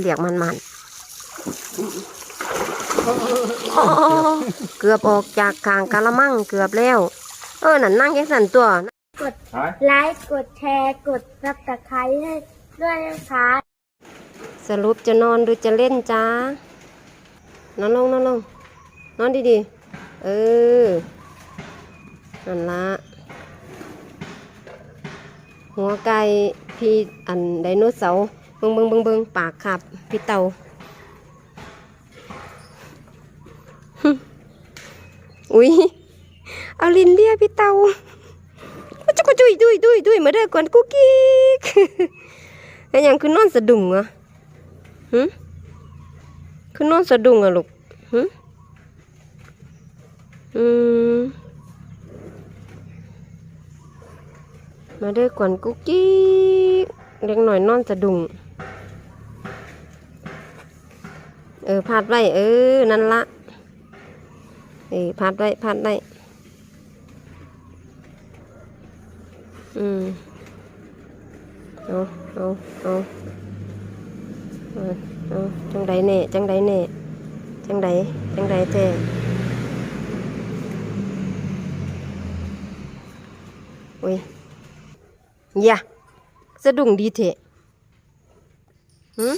เรียกมันมันโอ้เกือบออกจากกลางกะละมังเกือบแล้ว เออนั่นนั่งยังสั่นตัว กดหายไลค์กดแชร์กดซับสไครต์ให้ด้วยนะคะสรุปจะนอนหรือจะเล่นจ้านอนลงนอนลงนอนดีๆ เออนั่นละหัวไก่พี่อันไดโนเสาร์ เบิงเบิงเบิงเบิงปากขับพี่เต่าอุ๊ยเอาลินเลียพี่เต่าจุกจุยดุยดุยดุยมาเด้อก่อนกุ๊กกิ๊กไอ้หยังคือนอนสะดุ้งอะหึคือนอนสะดุ้งอะลูกหึอืมมาเด้อก่อนกุ๊กกิ๊กเล็กหน่อยนอนสะดุ้งเออพาดไว้เออ นั่นละเออพาดไว้พาดไว้อืมเอาเอาเอาเอาเอจังใดเน่จังใดเน่จังใดจังใดแท้อุ้ยอย่าสะดุ้งดีเถอะหืม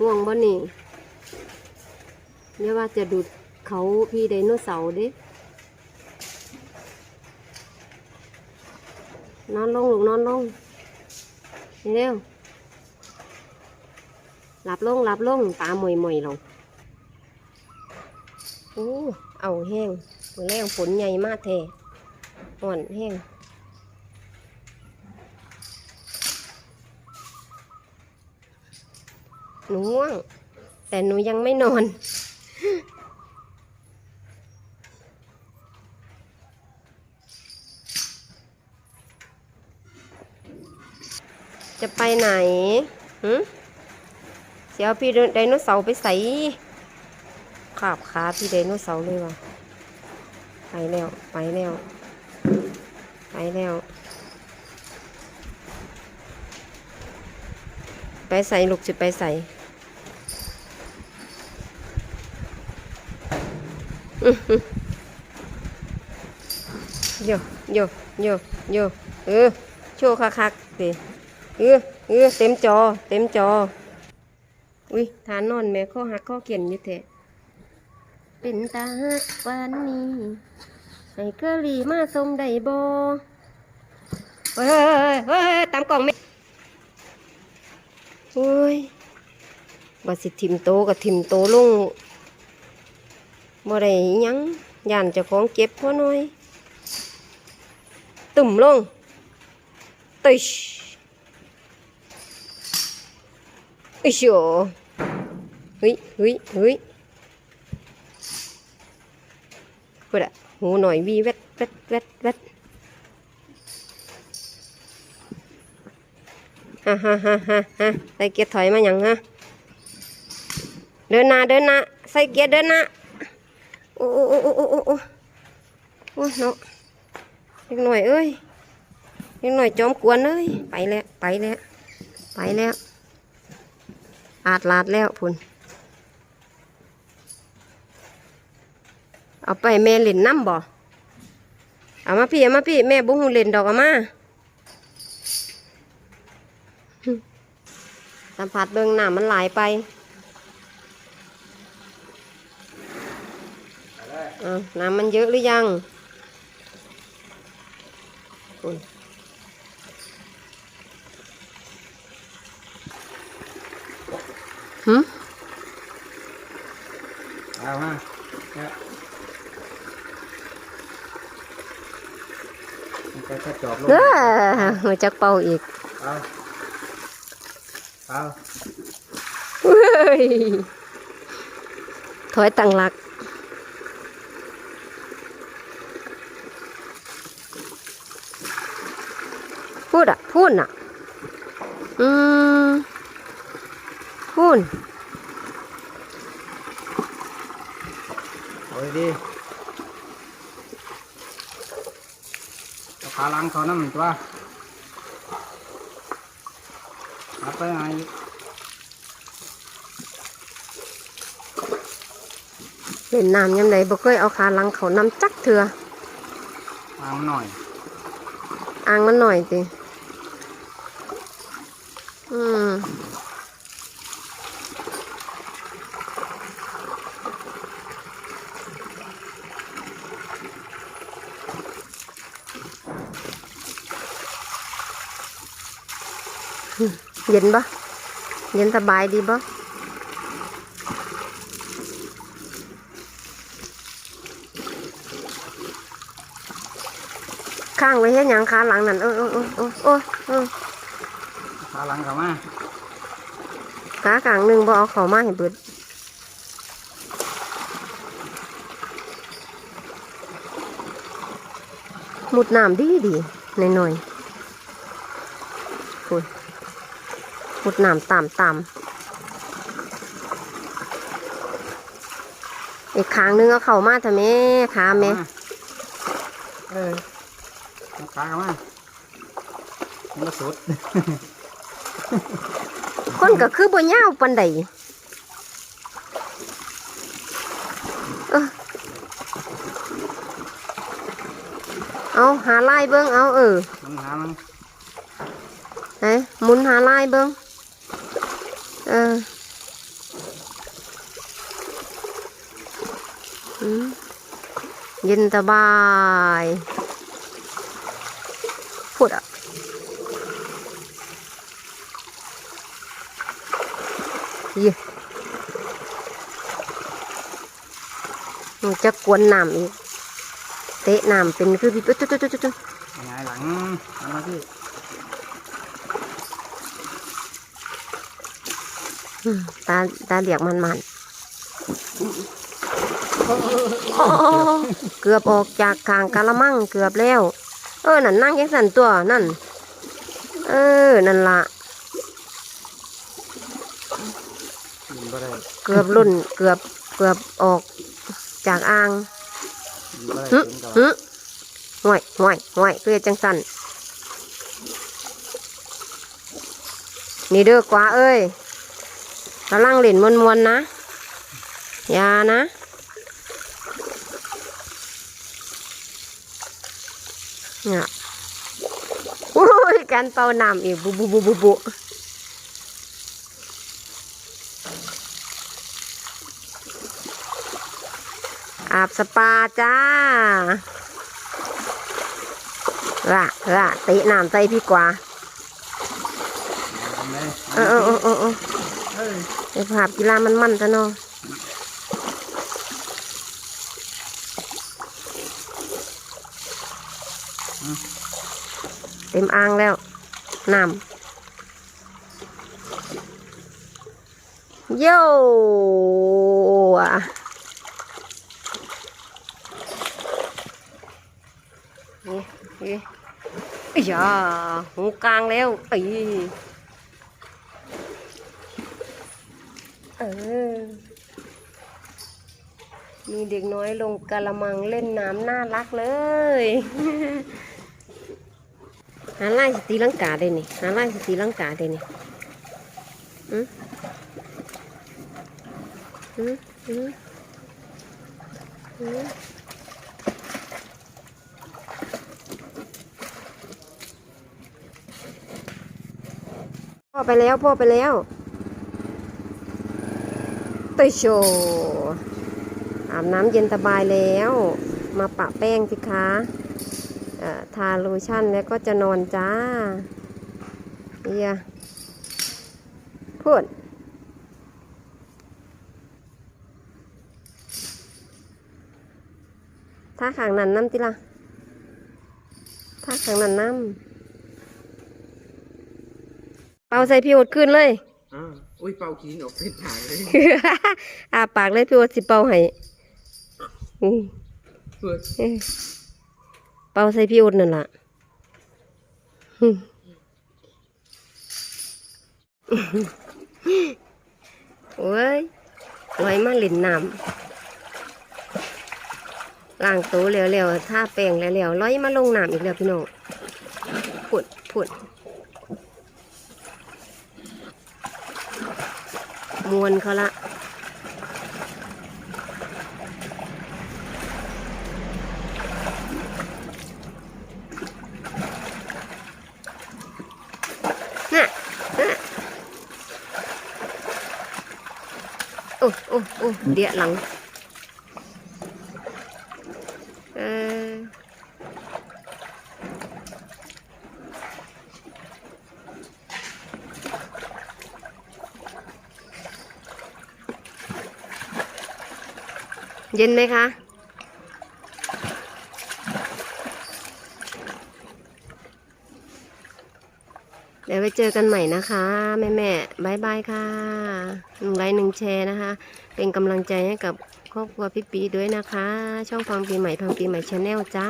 ง่วงบ่นี่เรียกว่าจะดูดเขาพี่ไดโนเสาร์เด้นอนลงลูกนอนลงเร็วหลับลงหลับลงตาหมวยหมวยลงโอ้เอาแห้งมือแรงฝนใหญ่มากแท้อ่อนแห้ง หนูง่วง แต่หนูยังไม่นอน จะไปไหนหืมเสียวพี่ไดโนเสาร์ไปใส่ขาบขาพี่ไดโนเสาร์เลยว่ะไปแล้ว ไปแล้ว ไปแล้ว ไปใส่ลูกจะไปใส่อื้อหือ โยโยโยโยเออโชว์คักๆดิเออเออเต็มจอ เต็มจอ อุ้ยฐานนอนแม่ข้อหักข้อเขียนอยู่แท้เป็นตาหักปานนี้ให้เคอรี่มาทรงได้บ่เฮ้ยเฮ้ยเฮ้เฮ้ตามกล่องไม่โอ้ยบาสิทิมโตกับทิมโตลง บ่ได้ยังย่านเจ้าของเก็บหัอหน่อย ตุ่มลงตึชอิชโอเฮ้ยเฮ้ยเฮ้ยกูดะหูหน่อยวีเวดเวดเวดเวดฮ่าฮ่าฮ่าฮ่าฮ่าใส่เกียร์ถอยมาอย่างฮะเดินหน้าเดินหน้าใส่เกียร์เดินหน้า โอ้โอ้โอ้โอ้โอ้โอ้โอ้เนาะเล็กหน่อยเอ้ยเล็กหน่อยจอมกวนเอ้ยไปแล้วไปแล้วไปแล้วอาดลาดแล้วพุ่นเอาไปแม่เล่นน้ำบ่เอามาพี่เอามาพี่แม่บุ้งเล่นดอกมาสัมผัสเบื้องหน้ามันไหลไปาเอาเฮ้ยถอยตั้งหลักพูดอะพู ดอะ อืมพูดเอาดีเอาขาล้างเขาน้ำหนึ่งตัวเอาไปไหนเล่นน้ำยำใดบ่เคยเอาขาหลังเขาน้ำจักเถื่อเอาหน่อยอ่างมันหน่อยติ อืมเย็นปะเย็นสบายดีปะข้างไว้เฮ็ดหยังขาหลังนั่นเออเออเออเออ ขาหลังเข้ามาขากลางหนึ่งบ่เอาเขามาให้เบิดมุดน้ำดีดีหน่อยหน่อยๆโอ้ยมุดน้ำตามตามอีกขางหนึงเอาเข่ามาทำแม่ขาแม่เออเอาขาเข้ามามันก็สุด คนก็คือบ่ยาวปันใดเอ้อเอาหาลายเบิ้งเอาเออมันหามันไหนหมุนหาลายเบิ้งเอออืมเย็นสบายพูดอะ เยี่มันจะกวนน้ำอีก เตะน้ำเป็นคือพี่ตุ๊ดตุ๊ดตุ๊ดตุ๊ดหงายหลังเอามาที่อืมตาตาเหลียกมันมันโอ้เกือบออกจากกลางกะละมังเกือบแล้ว เออ นั่นนั่งยังสันตัวนั่น เออ นั่นละ ยิงก็ได้เกือบรุ่นเกือบเกือบออกจากอ่างยิงก็ได้หึถึงกับหึห่วยห่วยห่วยเพื่อจังสันนี่เด้อกว่าเอ้ยกำลังเล่นมวนมวนๆนะอย่านะ เนี่ยโอ้ยการเป่าน้ำอีกบุบุบุบุบุ อาบสปาจ้าละละเตะน้ำใส่พี่กว่าเออเออเออเออเออเอ้ยไอภาพกีฬามันมันซะเนาะเต็มอ่างแล้วน้ำโย่ อ้ยาหูกลางแล้วเอ้เออมีเด็กน้อยลงกะละมังเล่นน้ำน่ารักเลยหาไล่สตีลังกาได้นี่หาไล่สตีลังกาได้นี่อืมอืมอืมอืม พ่อไปแล้วพ่อไปแล้วเตยโชอาบน้ำเย็นสบายแล้ว มาปะแป้งสิคะทาโลชั่นแล้วก็จะนอนจ้าเอียพูดถ้าขางนั้นน้ำติละถ้าขางนั้นน้ำ ป่าใส่พี่อดขึ้นเลย อ้าวอุ้ยเป่าขี้ออกเป็นหางเลยอาปากเลยพี่อดสิเป่าให้อืมเพื่อเอ้ยเป่าใส่พี่อดนั่นล่ะอืมโอ้ยไว้มาเล่นน้ำล้างตัวแล้วๆท่าแป้งแล้วๆร้อยมาลงน้ำอีกแล้วพี่น้องผุดผุด มวนเขาละน่ะน่ะโอ้โอ้โอ้เดียหลัง เย็นไหมคะ เดี๋ยวไปเจอกันใหม่นะคะ แม่แม่บายบายค่ะหนึ่งไลค์หนึ่งแชร์นะคะ เป็นกำลังใจให้กับครอบครัวพี่ปีด้วยนะคะ ช่องฟังปีใหม่ฟังปีใหม่ชาแนลจ้า